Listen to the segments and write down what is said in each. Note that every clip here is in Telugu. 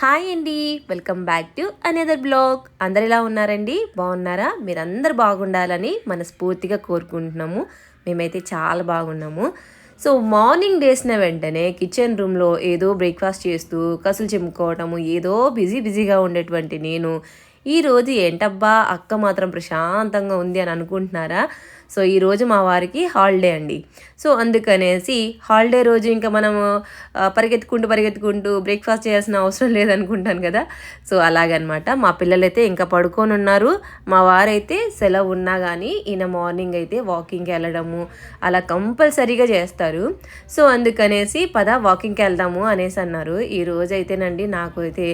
హాయ్ అండి. Welcome back to another blog. అందరు ఎలా ఉన్నారండి? బాగున్నారా? మీరందరు బాగుండాలని మనస్ఫూర్తిగా కోరుకుంటున్నాము. మేమైతే చాలా బాగున్నాము. సో మార్నింగ్ లేసిన వెంటనే కిచెన్ రూమ్లో ఏదో బ్రేక్ఫాస్ట్ చేస్తూ కసులు చిమ్ముకోవటము ఏదో బిజీ బిజీగా ఉండేటువంటి నేను ఈరోజు ఏంటబ్బా అక్క మాత్రం ప్రశాంతంగా ఉంది అని అనుకుంటున్నారా? సో ఈరోజు మా వారికి హాలిడే అండి. సో అందుకనేసి హాలిడే రోజు ఇంకా మనము పరిగెత్తుకుంటూ పరిగెత్తుకుంటూ బ్రేక్ఫాస్ట్ చేయాల్సిన అవసరం లేదనుకుంటాను కదా. సో అలాగనమాట. మా పిల్లలైతే ఇంకా పడుకొని ఉన్నారు మా వారైతే సెలవు ఉన్నా కానీ ఈయన మార్నింగ్ అయితే వాకింగ్కి వెళ్ళడము అలా కంపల్సరీగా చేస్తారు. సో అందుకనేసి పద వాకింగ్కి వెళ్దాము అనేసి అన్నారు. ఈ రోజు అయితేనండి నాకు అయితే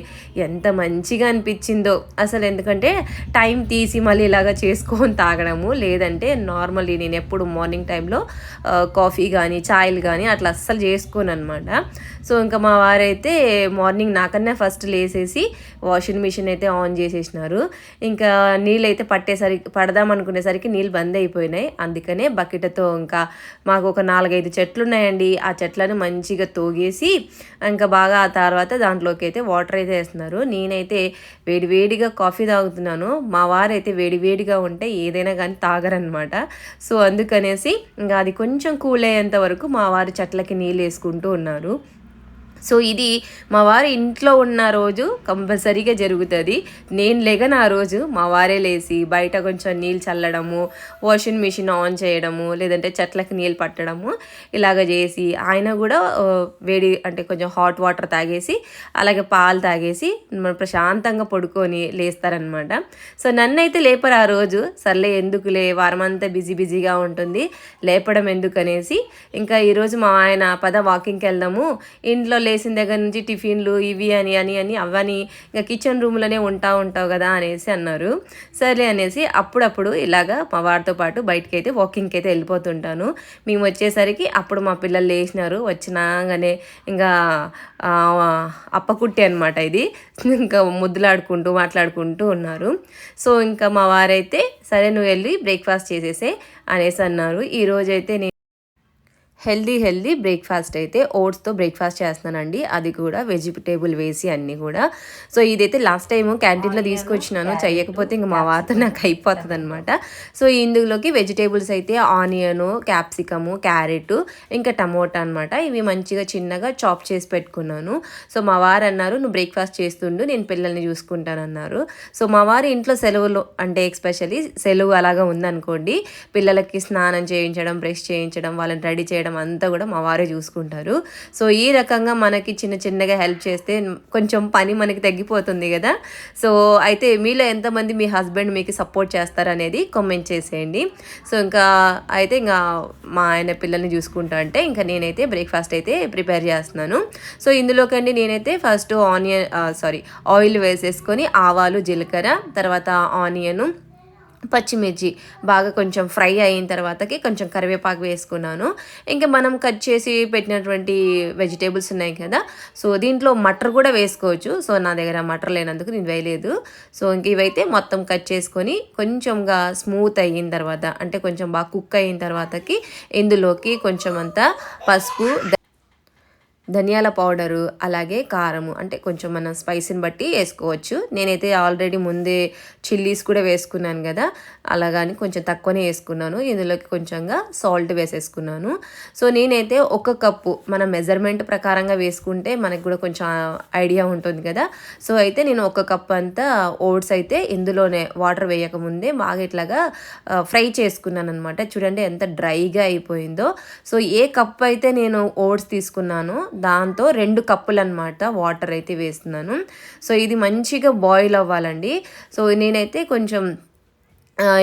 ఎంత మంచిగా అనిపించిందో. అసలు ఎందుకంటే టైం తీసి మళ్ళీ ఇలాగా చేసుకొని తాగడము లేదంటే నార్మల్లీ నేను ఎప్పుడు మార్నింగ్ టైంలో కాఫీ కానీ ఛాయ్లు కానీ అట్లా అస్సలు చేసుకోను అనమాట సో ఇంకా మా వారైతే మార్నింగ్ నాకన్నా ఫస్ట్ లేసేసి వాషింగ్ మిషన్ అయితే ఆన్ చేసేసినారు. ఇంకా నీళ్ళు అయితే పట్టేసరికి పడదాం అనుకునేసరికి నీళ్ళు బంద్ అయిపోయినాయి. అందుకనే బకెట్తో ఇంకా మాకు ఒక నాలుగైదు చెట్లు ఉన్నాయండి ఆ చెట్లను మంచిగా తోగేసి ఇంకా బాగా ఆ తర్వాత దాంట్లోకి అయితే వాటర్ అయితే వేస్తున్నారు. నేనైతే వేడివేడిగా కాఫీ తాగుతున్నాను. మా వారైతే వేడివేడిగా ఉంటే ఏదైనా కానీ తాగరనమాట. సో అందుకనేసి ఇంకా అది కొంచెం కూల్ అయ్యేంత వరకు మా వారు చెట్లకి నీళ్ళు వేసుకుంటూ ఉన్నారు. సో ఇది మా వారు ఇంట్లో ఉన్న రోజు కంపల్సరీగా జరుగుతుంది. నేను లేగను ఆ రోజు మా వారే లేచి బయట కొంచెం నీళ్ళు చల్లడము వాషింగ్ మిషన్ ఆన్ చేయడము లేదంటే చెట్లకు నీళ్ళు పట్టడము ఇలాగ చేసి ఆయన కూడా వేడి అంటే కొంచెం హాట్ వాటర్ తాగేసి అలాగే పాలు తాగేసి మనం ప్రశాంతంగా పడుకొని లేస్తారనమాట. సో నన్నైతే లేపరు ఆ రోజు. సర్లే ఎందుకులే వారమంతా బిజీ బిజీగా ఉంటుంది లేపడం ఎందుకనేసి. ఇంకా ఈరోజు మా ఆయన పద వాకింగ్కి వెళ్దాము ఇంట్లో లే లేచిన దగ్గర నుంచి టిఫిన్లు ఇవి అని అని అని అవని ఇంకా కిచెన్ రూమ్లోనే ఉంటా ఉంటావు కదా అనేసి అన్నారు. సరే అనేసి అప్పుడప్పుడు ఇలాగా మా వారితో పాటు బయటకి అయితే వాకింగ్కి అయితే వెళ్ళిపోతుంటాను. మేము వచ్చేసరికి అప్పుడు మా పిల్లలు లేచినారు. వచ్చినాగానే ఇంకా అప్పకుట్టి అనమాట ఇది. ఇంకా ముద్దులాడుకుంటూ మాట్లాడుకుంటూ ఉన్నారు. సో ఇంకా మా వారైతే సరే నువ్వు వెళ్ళి బ్రేక్ఫాస్ట్ చేసేసే అనేసి అన్నారు. ఈరోజైతే నేను హెల్దీ హెల్దీ బ్రేక్ఫాస్ట్ అయితే ఓట్స్తో బ్రేక్ఫాస్ట్ చేస్తున్నానండి. అది కూడా వెజిటేబుల్ వేసి అన్నీ కూడా. సో ఇదైతే లాస్ట్ టైం క్యాంటీన్లో తీసుకొచ్చినాను. చెయ్యకపోతే ఇంక మా వాత నాకు అయిపోతుంది అనమాట సో ఇందులోకి వెజిటేబుల్స్ అయితే ఆనియన్ క్యాప్సికము క్యారెట్ ఇంకా టమోటా అనమాట ఇవి మంచిగా చిన్నగా చాప్ చేసి పెట్టుకున్నాను. సో మా వారు అన్నారు నువ్వు బ్రేక్ఫాస్ట్ చేస్తుండు నేను పిల్లల్ని చూసుకుంటానన్నారు. సో మా వారి ఇంట్లో సెలవులు అంటే ఎక్స్పెషల్లీ సెలవు అలాగా ఉందనుకోండి. పిల్లలకి స్నానం చేయించడం బ్రష్ చేయించడం వాళ్ళని రెడీ చేయడం అంతా కూడా మా వారే చూసుకుంటారు. సో ఈ రకంగా మనకి చిన్న చిన్నగా హెల్ప్ చేస్తే కొంచెం పని మనకి తగ్గిపోతుంది కదా. సో అయితే మీలో ఎంతమంది మీ హస్బెండ్ మీకు సపోర్ట్ చేస్తారనేది కామెంట్ చేసేయండి. సో ఇంకా అయితే ఇంకా మా ఆయన పిల్లల్ని చూసుకుంటా అంటే ఇంకా నేనైతే బ్రేక్ఫాస్ట్ అయితే ప్రిపేర్ చేస్తున్నాను. సో ఇందులోకండి నేనైతే ఫస్ట్ ఆనియన్ సారీ ఆయిల్ వేసేసుకొని ఆవాలు జీలకర్ర తర్వాత ఆనియను పచ్చిమిర్చి బాగా కొంచెం ఫ్రై అయిన తర్వాతకి కొంచెం కరివేపాకు వేసుకున్నాను. ఇంకా మనం కట్ చేసి పెట్టినటువంటి వెజిటేబుల్స్ ఉన్నాయి కదా సో దీంట్లో మటర్ కూడా వేసుకోవచ్చు. సో నా దగ్గర మటర్ లేనందుకు నేను వేయలేదు. సో ఇంక ఇవైతే మొత్తం కట్ చేసుకొని కొంచెంగా స్మూత్ అయిన తర్వాత అంటే కొంచెం బాగా కుక్ అయిన తర్వాతకి ఇందులోకి కొంచెం అంతా పసుపు ధనియాల పౌడరు అలాగే కారము. అంటే కొంచెం మన స్పైసీని బట్టి వేసుకోవచ్చు. నేనైతే ఆల్రెడీ ముందే చిల్లీస్ కూడా వేసుకున్నాను కదా. అలాగని కొంచెం తక్కువనే వేసుకున్నాను. ఇందులోకి కొంచెంగా సాల్ట్ వేసేసుకున్నాను. సో నేనైతే ఒక కప్పు మన మెజర్మెంట్ ప్రకారంగా వేసుకుంటే మనకు కూడా కొంచెం ఐడియా ఉంటుంది కదా. సో అయితే నేను ఒక కప్ అంతా ఓట్స్ అయితే ఇందులోనే వాటర్ వేయకముందే బాగా ఇట్లాగా ఫ్రై చేసుకున్నాను అనమాట చూడండి ఎంత డ్రైగా అయిపోయిందో. సో ఏ కప్ అయితే నేను ఓట్స్ తీసుకున్నానో దాంతో రెండు కప్పులు అనమాట వాటర్ అయితే వేస్తున్నాను. సో ఇది మంచిగా బాయిల్ అవ్వాలండి. సో నేనైతే కొంచెం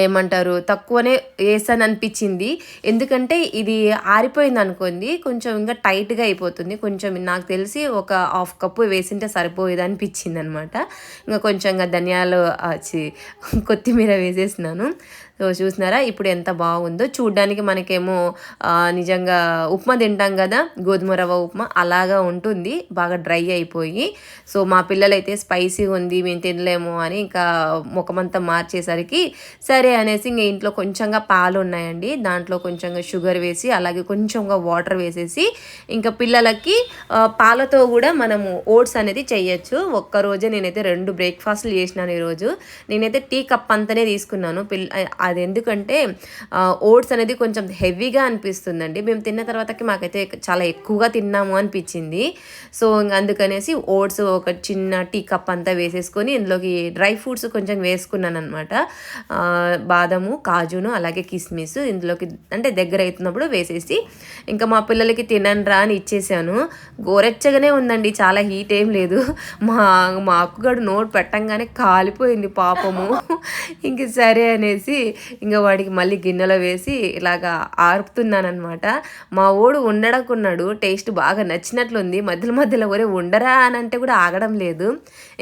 ఏమంటారు తక్కువనే వేసాను అనిపించింది ఎందుకంటే ఇది ఆరిపోయింది అనుకోండి కొంచెం ఇంకా టైట్గా అయిపోతుంది. కొంచెం నాకు తెలిసి ఒక హాఫ్ కప్పు వేసింటే సరిపోయేది అనిపించింది అనమాట ఇంకా కొంచెంగా ధనియాలు కొత్తిమీర వేసేసినాను. సో చూసినారా? ఇప్పుడు ఎంత బాగుందో. చూడ్డానికి మనకేమో నిజంగా ఉప్మా తింటాం కదా. గోధుమ రవ్వ ఉప్మా అలాగా ఉంటుంది. బాగా డ్రై అయిపోయి. సో మా పిల్లలైతే స్పైసీ ఉంది మేము తినలేము అని ఇంకా ముఖమంతా మార్చేసరికి సరే అనేసి ఇంక ఇంట్లో కొంచెంగా పాలు ఉన్నాయండి. దాంట్లో కొంచెంగా షుగర్ వేసి అలాగే కొంచెంగా వాటర్ వేసేసి ఇంకా పిల్లలకి పాలతో కూడా మనము ఓట్స్ అనేది చేయొచ్చు. ఒక్క రోజే నేనైతే రెండు బ్రేక్ఫాస్ట్లు చేసినాను ఈరోజు. నేనైతే టీ కప్ అంతనే తీసుకున్నాను. పిల్ల అది ఎందుకంటే ఓట్స్ అనేది కొంచెం హెవీగా అనిపిస్తుందండి. మేము తిన్న తర్వాతకి మాకైతే చాలా ఎక్కువగా తిన్నాము అనిపించింది. సో అందుకనేసి ఓట్స్ ఒక చిన్న టీ కప్ అంతా వేసేసుకొని ఇందులోకి డ్రై ఫ్రూట్స్ కొంచెం వేసుకున్నాను అనమాట బాదము కాజును అలాగే కిస్మిస్ ఇందులోకి అంటే దగ్గర అవుతున్నప్పుడు వేసేసి ఇంకా మా పిల్లలకి తినండి రా అని ఇచ్చేసాను. గోరెచ్చగానే ఉందండి చాలా హీట్ ఏం లేదు. మా మా అక్కగాడు నోట్ పెట్టంగానే కాలిపోయింది పాపము. ఇంక సరే అనేసి ఇంకా వాడికి మళ్ళీ గిన్నెలో వేసి ఇలాగా ఆర్పుతున్నానమాట మా ఓడు ఉండడకున్నాడు టేస్ట్ బాగా నచ్చినట్లుంది మధ్యలో మధ్యలో ఒరే ఉండరా అని అంటే కూడా ఆగడం లేదు.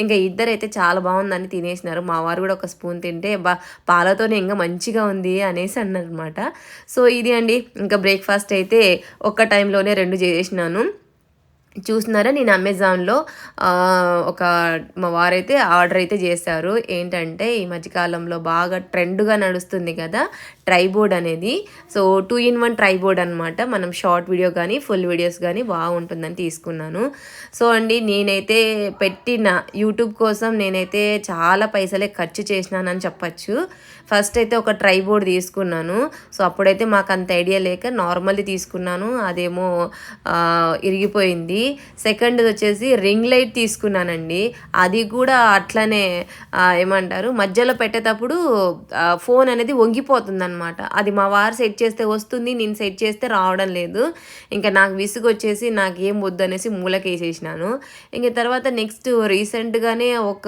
ఇంకా ఇద్దరైతే చాలా బాగుందని తినేసినారు. మా వారు కూడా ఒక స్పూన్ తింటే బా పాలతోనే ఇంకా మంచిగా ఉంది అనేసి అన్నారనమాట సో ఇది అండి. ఇంకా బ్రేక్ఫాస్ట్ అయితే ఒక్క టైంలోనే రెండు చేసినాను. చూస్తున్నారా? నేను అమెజాన్లో ఒక మా వారైతే ఆర్డర్ అయితే చేశారు. ఏంటంటే ఈ మధ్యకాలంలో బాగా ట్రెండ్గా నడుస్తుంది కదా ట్రైబోర్డ్ అనేది. So two in one triboard అనమాట మనం షార్ట్ వీడియో కానీ ఫుల్ వీడియోస్ కానీ బాగుంటుందని తీసుకున్నాను. సో అండి నేనైతే పెట్టిన యూట్యూబ్ కోసం నేనైతే చాలా పైసలే ఖర్చు చేసినానని చెప్పచ్చు. ఫస్ట్ అయితే ఒక ట్రైబోర్డ్ తీసుకున్నాను. సో అప్పుడైతే మాకు అంత ఐడియా లేక నార్మల్ది తీసుకున్నాను. అదేమో ఇరిగిపోయింది. సెకండ్ వచ్చేసి రింగ్ లైట్ తీసుకున్నానండి. అది కూడా అట్లనే ఏమంటారు మధ్యలో పెట్టేటప్పుడు ఫోన్ అనేది వంగిపోతుంది అనమాట అది మా వారు సెట్ చేస్తే వస్తుంది నేను సెట్ చేస్తే రావడం లేదు. ఇంకా నాకు విసుగు వచ్చేసి నాకు ఏం వద్దు అనేసి మూలకేసేసినాను. ఇంక తర్వాత నెక్స్ట్ రీసెంట్గానే ఒక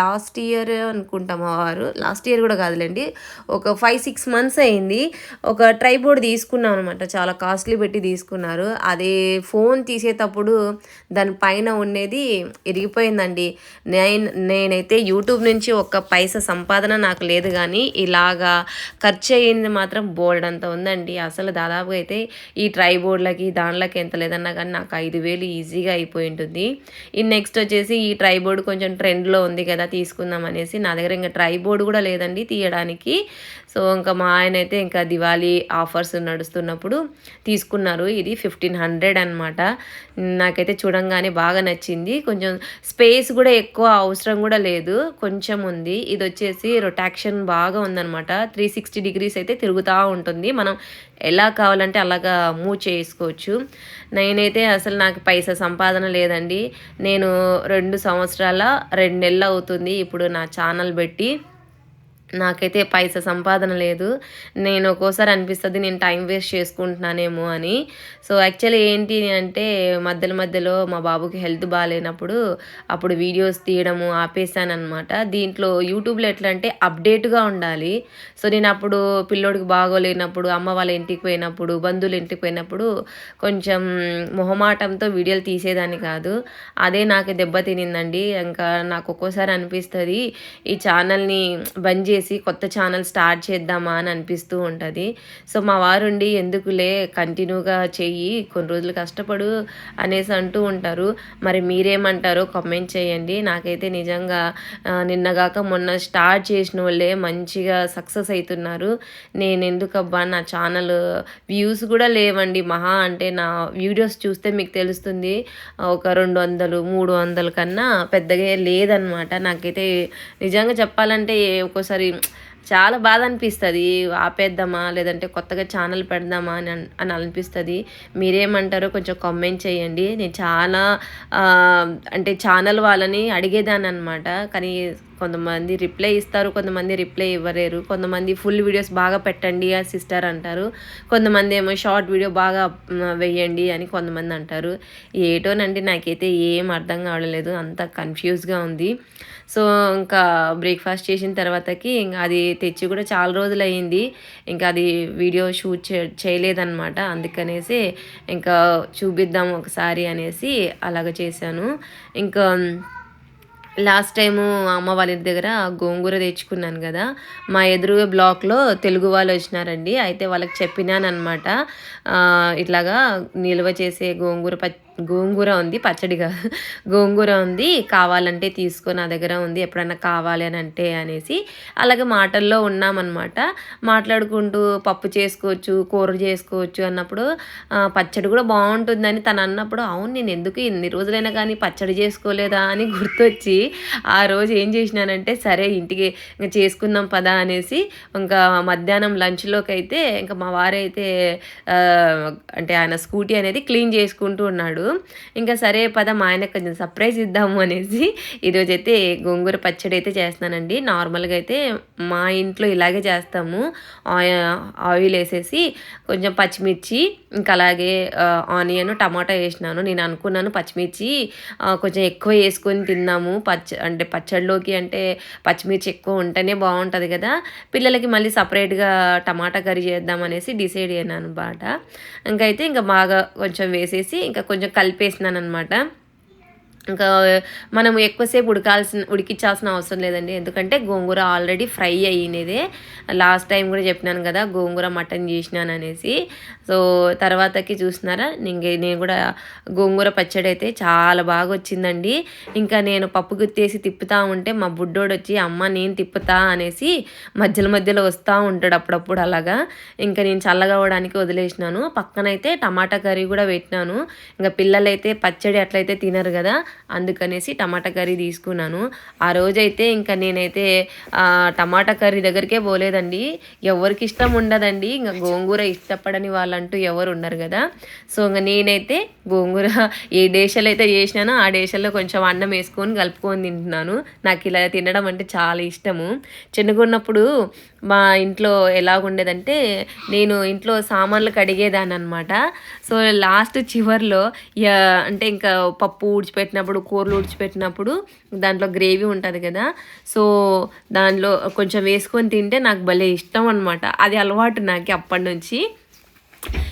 లాస్ట్ ఇయర్ అనుకుంటా మా వారు. లాస్ట్ ఇయర్ కూడా కాదులేండి. ఒక ఫైవ్ సిక్స్ మంత్స్ అయింది. ఒక ట్రైబోర్డ్ తీసుకున్నాం అనమాట చాలా కాస్ట్లీ పెట్టి తీసుకున్నారు. అది ఫోన్ తీసేటప్పుడు దానిపైన ఉండేది ఇరిగిపోయిందండి. నేను నేనైతే యూట్యూబ్ నుంచి ఒక పైసా సంపాదన నాకు లేదు కానీ ఇలాగా ఖర్చు అయ్యింది మాత్రం బోల్డ్ అంత ఉందండి. అసలు దాదాపుగా అయితే ఈ ట్రై బోర్డులకి దాంట్లోకి ఎంత లేదన్నా కానీ నాకు ఐదు వేలు ఈజీగా అయిపోయి ఉంటుంది. ఈ నెక్స్ట్ వచ్చేసి ఈ ట్రై బోర్డు కొంచెం ట్రెండ్లో ఉంది కదా తీసుకుందాం అనేసి నా దగ్గర ఇంకా ట్రై బోర్డు కూడా లేదండి తీయడానికి. సో ఇంకా మా ఆయన అయితే ఇంకా దివాళీ ఆఫర్స్ నడుస్తున్నప్పుడు తీసుకున్నారు. ఇది ఫిఫ్టీన్ హండ్రెడ్ అనమాట నాకైతే చూడంగానే బాగా నచ్చింది. కొంచెం స్పేస్ కూడా ఎక్కువ అవసరం కూడా లేదు. కొంచెం ఉంది. ఇది వచ్చేసి రొటాక్షన్ బాగా ఉందనమాట త్రీ సిక్స్టీ డిగ్రీస్ అయితే తిరుగుతూ ఉంటుంది. మనం ఎలా కావాలంటే అలాగా మూవ్ చేసుకోవచ్చు. నేనైతే అసలు నాకు పైసా సంపాదన లేదండి. నేను రెండు సంవత్సరాల రెండు నెలలు అవుతుంది ఇప్పుడు నా ఛానల్ పెట్టి. నాకైతే పైసా సంపాదన లేదు. నేను ఒక్కోసారి అనిపిస్తుంది నేను టైం వేస్ట్ చేసుకుంటున్నానేమో అని. సో యాక్చువల్లీ ఏంటి అంటే మధ్యలో మధ్యలో మా బాబుకి హెల్త్ బాగాలేనప్పుడు అప్పుడు వీడియోస్ తీయడము ఆపేసాను దీంట్లో యూట్యూబ్లో ఎట్లా అంటే అప్డేట్గా ఉండాలి. సో నేను అప్పుడు పిల్లోడికి బాగోలేనప్పుడు అమ్మ వాళ్ళ ఇంటికి పోయినప్పుడు బంధువుల ఇంటికి పోయినప్పుడు కొంచెం మొహమాటంతో వీడియోలు తీసేదాన్ని కాదు. అదే నాకు దెబ్బ తినిందండి. ఇంకా నాకు ఒక్కోసారి అనిపిస్తుంది ఈ ఛానల్ని బంద్ చేసి కొత్త ఛానల్ స్టార్ట్ చేద్దామా అని అనిపిస్తూ ఉంటుంది. సో మా వారుండి ఎందుకులే కంటిన్యూగా చెయ్యి కొన్ని రోజులు కష్టపడు అనేసి అంటూ ఉంటారు. మరి మీరేమంటారో కామెంట్ చేయండి. నాకైతే నిజంగా నిన్నగాక మొన్న స్టార్ట్ చేసిన వాళ్ళే మంచిగా సక్సెస్ అవుతున్నారు నేను ఎందుకబ్బా నా ఛానల్ వ్యూస్ కూడా లేవండి. మహా అంటే నా వీడియోస్ చూస్తే మీకు తెలుస్తుంది. ఒక రెండు వందలు మూడు వందల కన్నా పెద్దగా లేదనమాట. నాకైతే నిజంగా చెప్పాలంటే ఒక్కోసారి చాలా బాధ అనిపిస్తుంది. ఆపేద్దామా? లేదంటే కొత్తగా ఛానల్ పెడదామా అని అని అనిపిస్తుంది. మీరేమంటారో కొంచెం కామెంట్ చేయండి. నేను చాలా అంటే ఛానల్ వాళ్ళని అడిగేదాన్ని అనమాట కానీ కొంతమంది రిప్లై ఇస్తారు కొంతమంది రిప్లై ఇవ్వలేరు కొంతమంది ఫుల్ వీడియోస్ బాగా పెట్టండి ఆ సిస్టర్ అంటారు కొంతమంది ఏమో షార్ట్ వీడియో బాగా వేయండి వెయ్యండి అని కొంతమంది అంటారు. ఏటోనండి నాకైతే ఏం అర్థం కావలేదు అంత కన్ఫ్యూజ్గా ఉంది. సో ఇంకా బ్రేక్ఫాస్ట్ చేసిన తర్వాతకి ఇంకా అది తెచ్చి కూడా చాలా రోజులు అయ్యింది ఇంకా అది వీడియో షూట్ చే చేయలేదన్నమాట. అందుకనేసి ఇంకా చూపిద్దాం ఒకసారి అనేసి అలాగ చేశాను. ఇంకా లాస్ట్ టైము అమ్మ వాళ్ళ ఇంటి దగ్గర గోంగూర తెచ్చుకున్నాను కదా మా ఎదురుగా బ్లాక్లో తెలుగు వాళ్ళు వచ్చినారండి. అయితే వాళ్ళకి చెప్పినాను అనమాట ఇట్లాగా నిల్వ చేసే గోంగూర పచ్చి గోంగూర ఉంది పచ్చడిగా. గోంగూర ఉంది కావాలంటే తీసుకో నా దగ్గర ఉంది ఎప్పుడన్నా కావాలి అని అంటే అనేసి అలాగే మాటల్లో ఉన్నామన్నమాట. మాట్లాడుకుంటూ పప్పు చేసుకోవచ్చు కూర చేసుకోవచ్చు అన్నప్పుడు పచ్చడి కూడా బాగుంటుందని తను అన్నప్పుడు అవును నేను ఎందుకు ఎన్ని రోజులైనా కానీ పచ్చడి చేసుకోలేదా అని గుర్తొచ్చి ఆ రోజు ఏం చేసినానంటే సరే ఇంటికి ఇంకా చేసుకుందాం పదా అనేసి ఇంకా మధ్యాహ్నం లంచ్లోకి అయితే ఇంకా మా వారైతే అంటే ఆయన స్కూటీ అనేది క్లీన్ చేసుకుంటూ ఉన్నాడు. ఇంకా సరే పద మా ఆయనకు కొంచెం సర్ప్రైజ్ ఇద్దాము అనేసి ఈరోజు అయితే గోంగూర పచ్చడి అయితే చేస్తున్నానండి. నార్మల్గా అయితే మా ఇంట్లో ఇలాగే చేస్తాము. ఆయిల్ వేసేసి కొంచెం పచ్చిమిర్చి ఇంకా అలాగే ఆనియన్ టమాటా వేసినాను. నేను అనుకున్నాను పచ్చిమిర్చి కొంచెం ఎక్కువ వేసుకొని తిన్నాము పచ్చ అంటే పచ్చడిలోకి అంటే పచ్చిమిర్చి ఎక్కువ ఉంటేనే బాగుంటుంది కదా. పిల్లలకి మళ్ళీ సపరేట్గా టమాటా కర్రీ చేద్దామనేసి డిసైడ్ అయ్యాను అనమాట ఇంకైతే ఇంకా బాగా కొంచెం వేసేసి ఇంకా కొంచెం కలిపేసినాను అనమాట ఇంకా మనం ఎక్కువసేపు ఉడకాల్సిన ఉడికించాల్సిన అవసరం లేదండి. ఎందుకంటే గోంగూర ఆల్రెడీ ఫ్రై అయినదే. లాస్ట్ టైం కూడా చెప్పినాను కదా గోంగూర మటన్ చేసినాను అనేసి. సో తర్వాతకి చూసినారా ఇంక నేను కూడా గోంగూర పచ్చడి అయితే చాలా బాగా వచ్చిందండి. ఇంకా నేను పప్పు గుత్తేసి తిప్పుతా ఉంటే మా బుడ్డోడు వచ్చి అమ్మ నేను తిప్పుతా అనేసి మధ్యలో మధ్యలో వస్తూ ఉంటాడు అప్పుడప్పుడు అలాగా. ఇంకా నేను చల్లగా అవ్వడానికి వదిలేసినాను. పక్కనైతే టమాటా కర్రీ కూడా పెట్టినాను. ఇంకా పిల్లలైతే పచ్చడి అట్లయితే తినరు కదా. అందుకనేసి టమాటా కర్రీ తీసుకున్నాను. ఆ రోజైతే ఇంకా నేనైతే టమాటా కర్రీ దగ్గరికే పోలేదండి. ఎవరికి ఇష్టం ఉండదండి. ఇంకా గోంగూర ఇష్టపడని వాళ్ళంటూ ఎవరు ఉండరు కదా. సో ఇంకా నేనైతే గోంగూర ఏ డేషలు అయితే చేసినానో ఆ డేషల్లో కొంచెం అన్నం వేసుకొని కలుపుకొని తింటున్నాను. నాకు ఇలా తినడం అంటే చాలా ఇష్టము. చిన్నగా ఉన్నప్పుడు మా ఇంట్లో ఎలాగుండేదంటే నేను ఇంట్లో సామాన్లు కడిగేదాన్ని అనమాట సో లాస్ట్ చివర్లో అంటే ఇంకా పప్పు ఉడిచిపెట్టినప్పుడు కూరలు ఉడిచిపెట్టినప్పుడు దాంట్లో గ్రేవీ ఉంటుంది కదా. సో దానిలో కొంచెం వేసుకొని తింటే నాకు భలే ఇష్టం అనమాట అది అలవాటు నాకు అప్పటి నుంచి.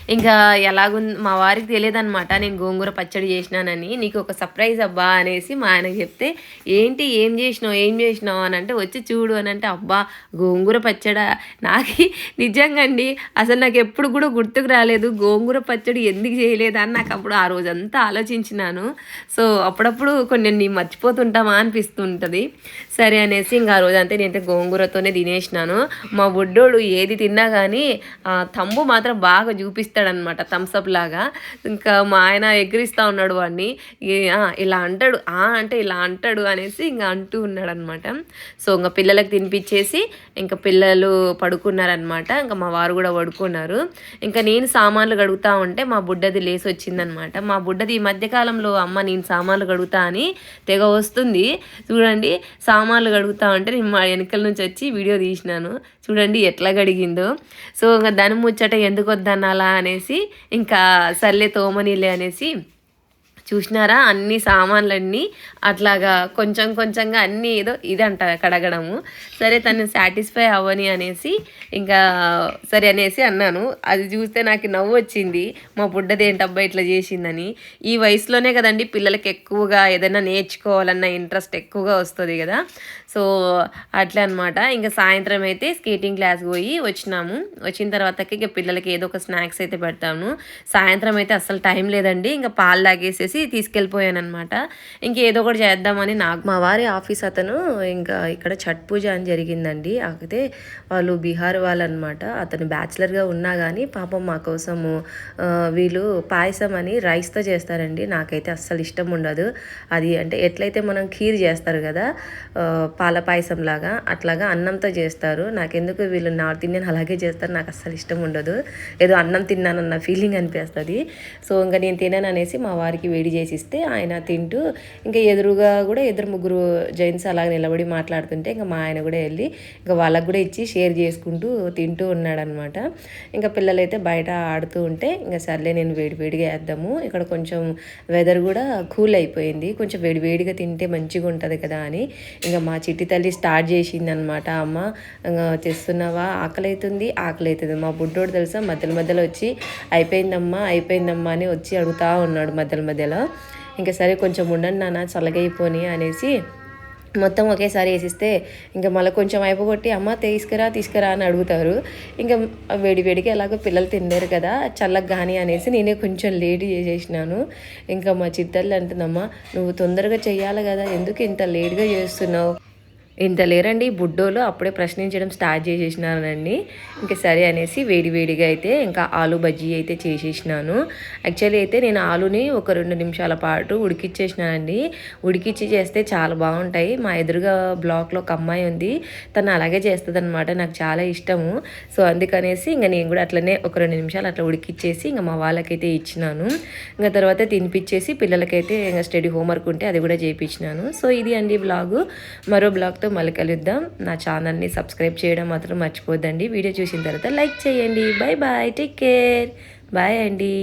ఇంకా ఎలాగుంది మా వారికి తెలియదనమాట నేను గోంగూర పచ్చడి చేసినానని. నీకు ఒక సర్ప్రైజ్ అబ్బా అనేసి మా ఆయనకి చెప్తే ఏంటి ఏం చేసినావు ఏం చేసినావు? అని అంటే వచ్చి చూడు అని అంటే అబ్బా గోంగూర పచ్చడి? నాకు నిజంగా అండి అసలు నాకు ఎప్పుడు కూడా గుర్తుకు రాలేదు గోంగూర పచ్చడి ఎందుకు చేయలేదా అని నాకు అప్పుడు ఆ రోజంతా ఆలోచించినాను. సో అప్పుడప్పుడు కొన్ని మర్చిపోతుంటామా అనిపిస్తుంటుంది. సరే అనేసి ఇంకా ఆ రోజంతా నేనైతే గోంగూరతోనే తినేసినాను. మా బుడ్డోడు ఏది తిన్నా కానీ తంబు మాత్రం బాగా చూపిస్తాడనమాట థమ్స్అప్ లాగా. ఇంకా మా ఆయన ఎగిరిస్తూ ఉన్నాడు వాడిని. ఇలా అంటాడు ఆ అంటే ఇలా అంటాడు అనేసి ఇంకా అంటూ ఉన్నాడు అనమాట సో ఇంకా పిల్లలకు తినిపించేసి ఇంకా పిల్లలు పడుకున్నారనమాట. ఇంకా మా వారు కూడా పడుకున్నారు. ఇంకా నేను సామాన్లు కడుగుతా ఉంటే మా బుడ్డది లేసి వచ్చిందనమాట మా బుడ్డది ఈ మధ్యకాలంలో అమ్మ నేను సామాన్లు కడుగుతా అని తెగ వస్తుంది. చూడండి సామాన్లు కడుగుతా ఉంటే నేను మా వెనకల నుంచి వచ్చి వీడియో తీసినాను. చూడండి ఎట్లా గడిగిందో సో ఇంకా దాని ముచ్చట ఎందుకు తినాలా అనేసి ఇంకా సర్లే తోమనీలే అనేసి చూసినారా? అన్ని సామాన్లన్నీ అట్లాగా కొంచెం కొంచెంగా అన్నీ ఏదో ఇది అంట కడగడము. సరే తను సాటిస్ఫై అవ్వని అనేసి ఇంకా సరే అనేసి అన్నాను. అది చూస్తే నాకు నవ్వు వచ్చింది. మా బుడ్డది ఏంటబ్బా ఇట్లా చేసిందని. ఈ వయసులోనే కదండి పిల్లలకి ఎక్కువగా ఏదైనా నేర్చుకోవాలన్న ఇంట్రెస్ట్ ఎక్కువగా వస్తుంది కదా. సో అట్లా అనమాట ఇంకా సాయంత్రం అయితే స్కేటింగ్ క్లాస్కి పోయి వచ్చినాము. వచ్చిన తర్వాతకి ఇక పిల్లలకి ఏదో ఒక స్నాక్స్ అయితే పెడతాము. సాయంత్రం అయితే అసలు టైం లేదండి. ఇంకా పాలు తాగేసేసి తీసుకెళ్ళిపోయాను అనమాట ఇంకేదో ఒకటి చేద్దామని నాకు మా వారి ఆఫీస్ అతను ఇంకా ఇక్కడ ఛట్ పూజ అని జరిగిందండి. అయితే వాళ్ళు బీహార్ వాళ్ళనమాట అతను బ్యాచిలర్గా ఉన్నా కానీ పాపం మా కోసము వీళ్ళు పాయసం అని రైస్తో చేస్తారండి. నాకైతే అస్సలు ఇష్టం ఉండదు. అది అంటే ఎట్లయితే మనం ఖీర్ చేస్తారు కదా పాల పాయసం లాగా అట్లాగా అన్నంతో చేస్తారు. నాకెందుకు వీళ్ళు నార్త్ ఇండియన్ అలాగే చేస్తారు. నాకు అస్సలు ఇష్టం ఉండదు. ఏదో అన్నం తిన్నానన్న ఫీలింగ్ అనిపిస్తుంది. సో ఇంకా నేను తినాను అనేసి మా వారికి వేడి రెడీ చేసి ఇస్తే ఆయన తింటూ ఇంకా ఎదురుగా కూడా ఇద్దరు ముగ్గురు జైన్స్ అలా నిలబడి మాట్లాడుతుంటే ఇంకా మా ఆయన కూడా వెళ్ళి ఇంకా వాళ్ళకు కూడా ఇచ్చి షేర్ చేసుకుంటూ తింటూ ఉన్నాడనమాట. ఇంకా పిల్లలైతే బయట ఆడుతూ ఉంటే ఇంకా సర్లే నేను వేడి వేడిగా వేద్దాము. ఇక్కడ కొంచెం వెదర్ కూడా కూల్ అయిపోయింది. కొంచెం వేడి వేడిగా తింటే మంచిగా ఉంటుంది కదా అని ఇంకా మా చిట్టి తల్లి స్టార్ట్ చేసింది అనమాట అమ్మ ఇంకా తెస్తున్నావా? ఆకలి అవుతుంది ఆకలి అవుతుంది మా బుడ్డోడు తెలుసా? మధ్యలో మధ్యలో వచ్చి అయిపోయిందమ్మా అయిపోయిందమ్మా అని వచ్చి అడుగుతా ఉన్నాడు మధ్యలో మధ్యలో. ఇంకా సరే కొంచెం ఉండండి నాన్న చల్లగైపోని అనేసి మొత్తం ఒకేసారి వేసిస్తే ఇంకా మళ్ళీ కొంచెం అయిపోగొట్టి అమ్మ తీసుకురా తీసుకురా అని అడుగుతారు. ఇంకా వేడివేడికి ఎలాగో పిల్లలు తినలేరు కదా చల్లగా కానీ అనేసి నేనే కొంచెం లేట్ చేసేసినాను. ఇంకా మా చిత్తల్లి అంటుందమ్మా నువ్వు తొందరగా చేయాలి కదా ఎందుకు ఇంత లేట్గా చేస్తున్నావు? ఇంత లేరండి. బుడ్డోలు అప్పుడే ప్రశ్నించడం స్టార్ట్ చేసేసినానండి. ఇంకా సరే అనేసి వేడి వేడిగా అయితే ఇంకా ఆలు బజ్జీ అయితే చేసేసినాను. యాక్చువల్లీ అయితే నేను ఆలుని ఒక రెండు నిమిషాల పాటు ఉడికిచ్చేసినానండి. ఉడికిచ్చి చేస్తే చాలా బాగుంటాయి. మా ఎదురుగా బ్లాక్లో ఒక అమ్మాయి ఉంది. తను అలాగే చేస్తుంది అనమాట నాకు చాలా ఇష్టము. సో అందుకనేసి ఇంకా నేను కూడా అట్లనే ఒక రెండు నిమిషాలు అట్లా ఉడికిచ్చేసి ఇంకా మా వాళ్ళకైతే ఇచ్చినాను. ఇంకా తర్వాత తినిపించేసి పిల్లలకైతే ఇంకా స్టడీ హోంవర్క్ ఉంటే అది కూడా చేయించినాను సో ఇది అండి బ్లాగు. మరో బ్లాగ్తో మళ్ళీ కలుద్దాం. నా ఛానల్ని సబ్స్క్రైబ్ చేయడం మాత్రం మర్చిపోద్దండి. వీడియో చూసిన తర్వాత లైక్ చేయండి. Bye bye take care. Bye అండి.